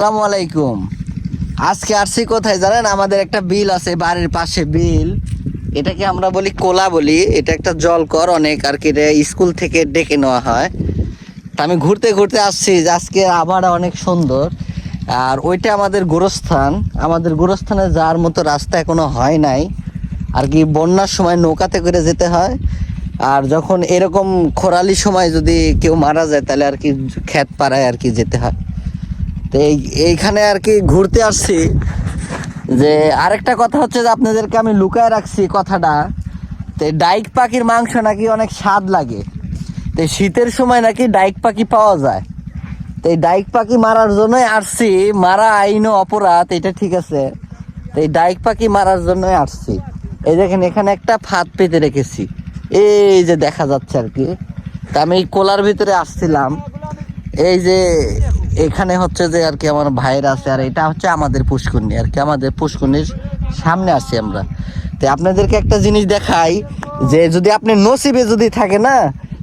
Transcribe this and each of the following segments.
আসসালামু আলাইকুম আজকে আসছি কোথায় জানেন? আমাদের একটা বিল আছে, বাড়ির পাশে বিল। এটাকে আমরা বলি কোলা বলি। এটা একটা জলকর অনেক আর কি স্কুল থেকে ডেকে নেওয়া হয়। তা আমি ঘুরতে ঘুরতে আসছি যে আজকে আবহাওয়াটা অনেক সুন্দর। আর ওইটা আমাদের গোরস্থান। আমাদের গোরস্থানে যাওয়ার মতো রাস্তা এখনও হয় নাই। আর কি বন্যার সময় নৌকাতে করে যেতে হয়। আর যখন এরকম খোরালি সময় যদি কেউ মারা যায়, তাহলে আর কি ক্ষেত পাড়ায় আর কি যেতে হয়। তো এই, এইখানে আর কি ঘুরতে আসছি। যে আরেকটা কথা হচ্ছে যে আপনাদেরকে আমি লুকায় রাখছি কথাটা। তো ডাইক পাখির মাংস নাকি অনেক স্বাদ লাগে। তো শীতের সময় নাকি ডাইক পাখি পাওয়া যায়। তো এই ডাইক পাখি মারার জন্যই আসছি। মারা আইন অপরাধ, এটা ঠিক আছে। তো এই ডাইক পাখি মারার জন্যই আসছি। এই দেখেন, এখানে একটা ফাঁদ পেতে রেখেছি। এই যে দেখা যাচ্ছে আর কি। তা আমি কোলার ভিতরে আসছিলাম। এই যে এখানে হচ্ছে যে আর কি আমার ভাইয়ের আছে, আর এটা হচ্ছে আমাদের পুষ্করণী, আর কি আমাদের পুষ্করণীর সামনে আছি আমরা। তো আপনাদেরকে একটা জিনিস দেখাই, যে যদি আপনি নসিবে যদি থাকে না,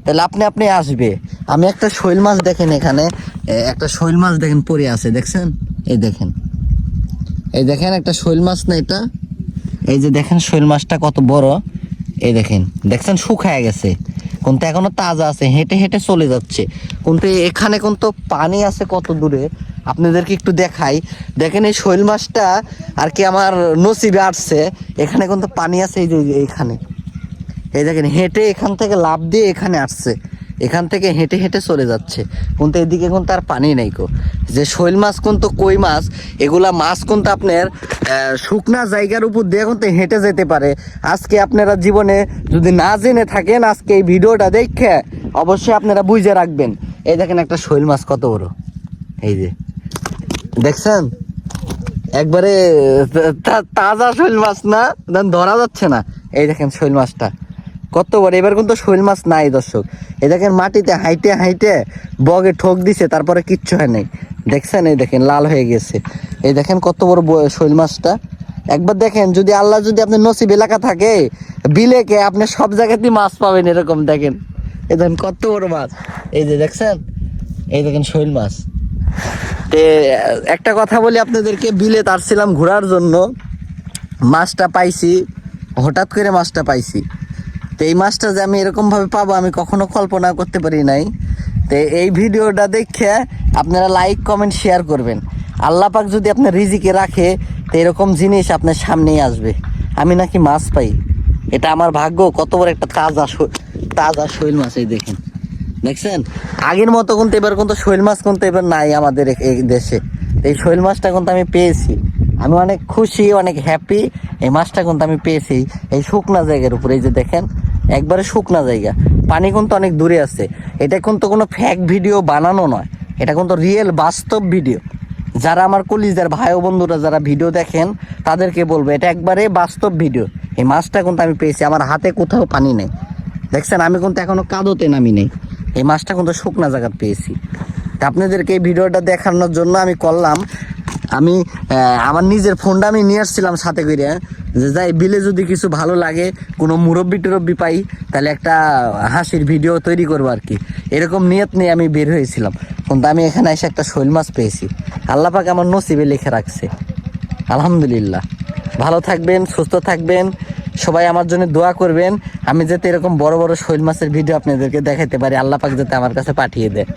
তাহলে আপনি আপনি আসবে। আমি একটা শৈল মাছ দেখেন এখানে একটা শৈল মাছ দেখেন পরে আছে, দেখছেন? এই দেখেন। এই দেখেন একটা শৈল মাছ না এটা? এই যে দেখেন শৈল মাছটা কত বড়, এই দেখেন। দেখছেন শুকায় গেছে। কিন্তু এখনও তাজা আছে, হেঁটে হেঁটে চলে যাচ্ছে। কিন্তু এখানে কিন্তু পানি আছে কত দূরে, আপনাদেরকে একটু দেখাই। দেখেন এই শৈল মাছটা আর কি আমার নসিবে আসছে, এখানে কিন্তু পানি আছে, এই যে এইখানে এই দেখেন, হেঁটে এখান থেকে লাভ দিয়ে এখানে আসছে। এখান থেকে হেঁটে হেঁটে চলে যাচ্ছে। কিন্তু এদিকে কিন্তু আর পানি নেই কো। যে শৈল মাছ কিন্তু কই মাছ এগুলা মাছ কিন্তু আপনার আহ, শুকনা জায়গার উপর দিয়ে কিন্তু হেঁটে যেতে পারে। আজকে আপনারা জীবনে যদি না জেনে থাকেন আজকে এই ভিডিওটা দেখে অবশ্যই আপনারা বুঝে রাখবেন। এই দেখেন একটা শৈল মাছ কত বড়। এই যে দেখছেন? একবারে তা- তাজা শৈল মাছ না ধরা যাচ্ছে না। এই দেখেন শৈল মাছটা। কত বড় এবার কিন্তু শৈল মাছ নাই দর্শক। এই দেখেন মাটিতে হাইটে হাইটে বগে ঠোক দিছে, তারপরে কিচ্ছু হয় নাই। দেখছেন? এই দেখেন, লাল হয়ে গেছে। এই দেখেন কত বড় শৈল মাছটা। একবার দেখেন, যদি আল্লাহ যদি আপনার নসিব এলাকা থাকে বিলেকে আপনি সব জায়গাতেই মাছ পাবেন এরকম দেখেন। এই দেখেন কত বড় মাছ। এই যে দেখছেন? এই দেখেন শৈল মাছ। একটা কথা বলি আপনাদেরকে, বিলে তারছিলাম ঘোরার জন্য। মাছটা পাইছি, হঠাৎ করে মাছটা পাইছি। তো এই মাছটা যে আমি এরকম ভাবে পাবো, আমি কখনো কল্পনা করতে পারি নাই। তো এই ভিডিওটা দেখে আপনারা লাইক কমেন্ট শেয়ার করবেন। আল্লাহ পাক যদি আপনার রিজিকে রাখে, তো এরকম জিনিস আপনার সামনেই আসবে। আমি নাকি মাছ পাই। এটা আমার ভাগ্য, কত বড় একটা তাজা তাজা শৈল মাছ এই দেখেন। দেখছেন? আগের মতো কিন্তু এবার কিন্তু শৈল মাছ কিন্তু এবার নাই আমাদের এই দেশে। এই শৈল মাছটা কিন্তু আমি পেয়েছি। আমি অনেক খুশি, অনেক হ্যাপি এই মাছটা কিন্তু আমি পেয়েছি এই শুকনা জায়গার উপরে। এই যে দেখেন একবারে শুকনা জায়গা। পানি কিন্তু অনেক দূরে আছে। এটা কিন্তু কোনো ফ্যাক ভিডিও বানানো নয়। এটা কিন্তু রিয়েল বাস্তব ভিডিও যারা আমার কলিজার ভাই বন্ধুরা যারা ভিডিও দেখেন, তাদেরকে বলব, এটা একবারে বাস্তব ভিডিও এই মাছটা কিন্তু আমি পেয়েছি। আমার হাতে কোথাও পানি নেই। দেখছেন, আমি কিন্তু এখনও কাদোতে নামি নেই। এই মাছটা কিন্তু শুকনা জায়গা পেয়েছি। আপনাদেরকে এই ভিডিওটা দেখানোর জন্য আমি করলাম। আমি আমার নিজের ফোনটা আমি নিয়ে আসছিলাম সাথে করে। যে যাই, বিলে যদি কিছু ভালো লাগে, কোনো মুরব্বি টুরব্বি পাই, তাহলে একটা হাসির ভিডিও তৈরি করব আর কি। এরকম নিয়ত নিয়ে আমি বের হয়েছিলাম। কিন্তু আমি এখানে এসে একটা শৈল মাছ পেয়েছি। আল্লাহ পাক আমার নসিবে লিখে রাখছে। আলহামদুলিল্লাহ। ভালো থাকবেন, সুস্থ থাকবেন, সবাই আমার জন্য দোয়া করবেন। আমি যাতে এরকম বড় বড় শৈল মাছের ভিডিও আপনাদেরকে দেখাতে পারি, আল্লাহ পাক যাতে আমার কাছে পাঠিয়ে দেয়